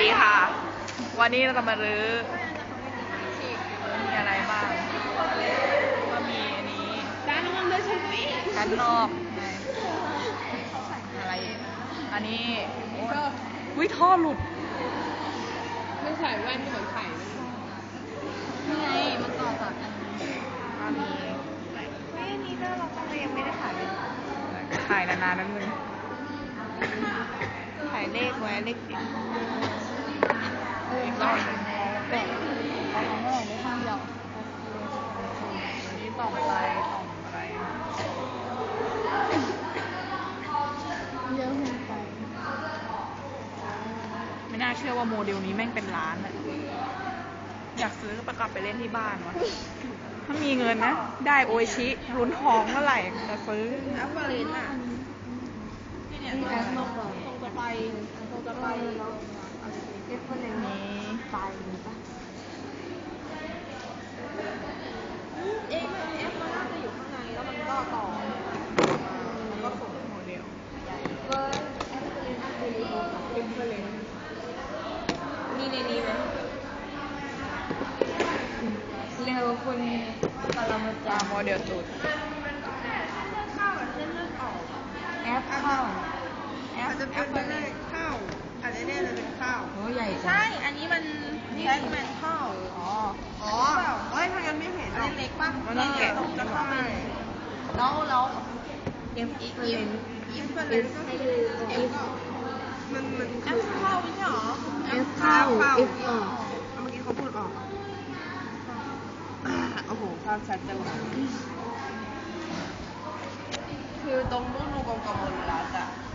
ดีค่ะ วันนี้เราจะมารื้อมีอะไรบ้าง ก็มีอันนี้ร้านน้ำมันเบอร์ชวีชั้นนอกอะไรอีกอันนี้โอ้ยวิท่อหลุด ไมันใส่แว่นเหมือนไข่นี่ไงมันต่อจากอันนี้ก็มีเฮ้ยอันนี้ก็เราก็ยังไม่ได้ถ่ายถ่ายนานๆนิดนึงถ่ายเลขไว้เลขติดอีกรอบ ไหร่ได้ข้างเดียวอันนี้ต่อมอะไรต่อมอะไรเยอะเกินไปไม่น่าเชื่อว่าโมเดลนี้แม่งเป็นล้านอะอยากซื้อประกลับไปเล่นที่บ้านวะ ถ้ามีเงินนะ ได้โออิชิลุ้นทองเมื่อไหร่จะซื้อแอปเปิลลินอะนี่แอปมากกว่าคงจะไปคงจะไปเอฟเฟอร์เรนนี้ ไฟนี้ปะเอ๊ะเอฟมันน่าจะอยู่ข้างในแล้วมันก็ต่อแล้วก็ส่งโมเดลเวอร์เอฟเฟอร์เรนอัพเดลิโอค่ะเอฟเฟอร์เลนมีในนี้ไหมเร็วคุณปรมาจาตารมโมเดลสุดข้าวกับเส้นเลือดออกแอปเข้าแอปอาจจะเป็น แพ็คแมนข้าวอ๋อ อ๋อเฮ้ยทางนั้นไม่เห็นอันเล็กป่ะมันต้องแกะตรงจะเข้าไปแล้วแล้วเอฟเฟอร์เรนอินเฟอร์เลเอนฟก็ให้คือดูเอเอฟฟมันมันแอปเข้าไม่ใช่หรอเอฟเข้าเอฟออกเมื่อกี้เขาพูดออกอ่าโอ้โหภาพชัดจังเลยคือตรงนู้นดูกลมๆหมดแล้วจ้ะ